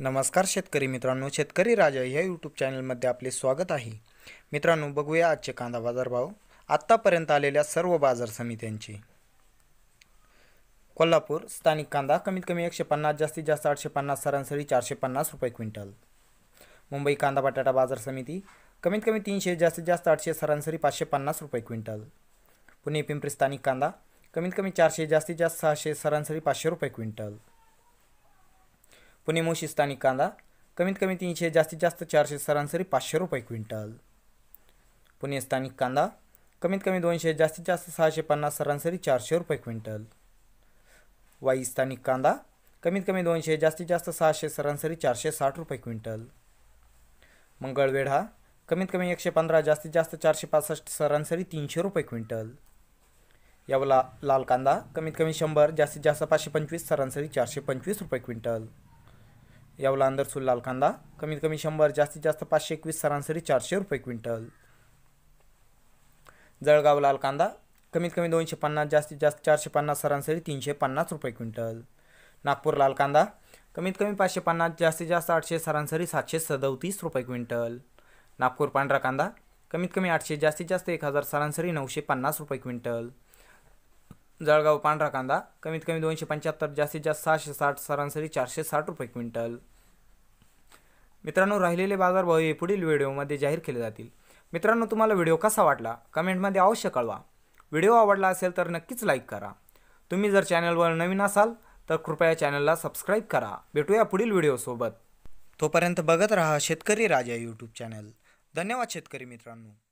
नमस्कार शेतकरी मित्रांनो शेतकरी राजा ह्या यूट्यूब चॅनलमध्ये आपले स्वागत आहे. मित्रांनो बघूया आजचे कांदा बाजार भाव आत्तापर्यंत आलेल्या सर्व बाजार समित्यांचे. कोल्हापूर स्थानिक कांदा कमीत कमी एकशे पन्नास जास्तीत जास्त आठशे पन्नास सरासरी चारशे पन्नास रुपये क्विंटल. मुंबई कांदा बटाटा बाजार समिती कमीत कमी तीनशे जास्तीत जास्त आठशे सरासरी पाचशे पन्नास रुपये क्विंटल. पुणे पिंपरी स्थानिक कांदा कमीत कमी चारशे जास्तीत जास्त सहाशे सरासरी पाचशे रुपये क्विंटल. पुणे मोशी स्थानिक कांदा कमीत कमी तीनशे जास्तीत जास्त चारशे सरासरी पाचशे रुपये क्विंटल. पुणे स्थानिक कांदा कमीत कमी दोनशे जास्तीत जास्त सहाशे पन्नास सरासरी चारशे रुपये क्विंटल. वाई स्थानिक कांदा कमीत कमी दोनशे जास्तीत जास्त सहाशे सरासरी चारशे साठ रुपये क्विंटल. मंगळवेढा कमीत कमी एकशे पंधरा जास्तीत जास्त चारशे पासष्ट सरासरी तीनशे रुपये क्विंटल. यावला लाल कांदा कमीत कमी शंभर जास्तीत जास्त पाचशे पंचवीस सरासरी चारशे पंचवीस रुपये क्विंटल. यावला अंदरसूल लाल कांदा कमीत कमी शंभर जास्तीत जास्त पाचशे एकवीस सरासरी चारशे रुपये क्विंटल. जळगाव लाल कांदा कमीत कमी दोनशे पन्नास जास्तीत जास्त चारशे पन्नास सरासरी तीनशे पन्नास रुपये क्विंटल. नागपूर लाल कांदा कमीत कमी पाचशे पन्नास जास्तीत जास्त आठशे सरासरी सातशे सदतीस रुपये क्विंटल. नागपूर पांढरा कांदा कमीत कमी आठशे जास्तीत जास्त एक हजार सरासरी नऊशे पन्नास रुपये क्विंटल. जळगाव पांढरा कांदा कमीत कमी दोनशे पंच्याहत्तर जास्तीत जास्त सहाशे साठ सरासरी चारशे साठ रुपये क्विंटल. मित्रांनो राहिलेले बाजारभाव हे पुढील व्हिडिओमध्ये जाहीर केले जातील. मित्रांनो तुम्हाला व्हिडिओ कसा वाटला? कमेंटमध्ये अवश्य कळवा. व्हिडिओ आवडला असेल तर नक्कीच लाईक करा. तुम्ही जर चॅनलवर नवीन असाल तर कृपया चॅनलला सबस्क्राईब करा. भेटूया पुढील व्हिडिओसोबत. तोपर्यंत बघत राहा शेतकरी राजा यूट्यूब चॅनल धन्यवाद शेतकरी मित्रांनो.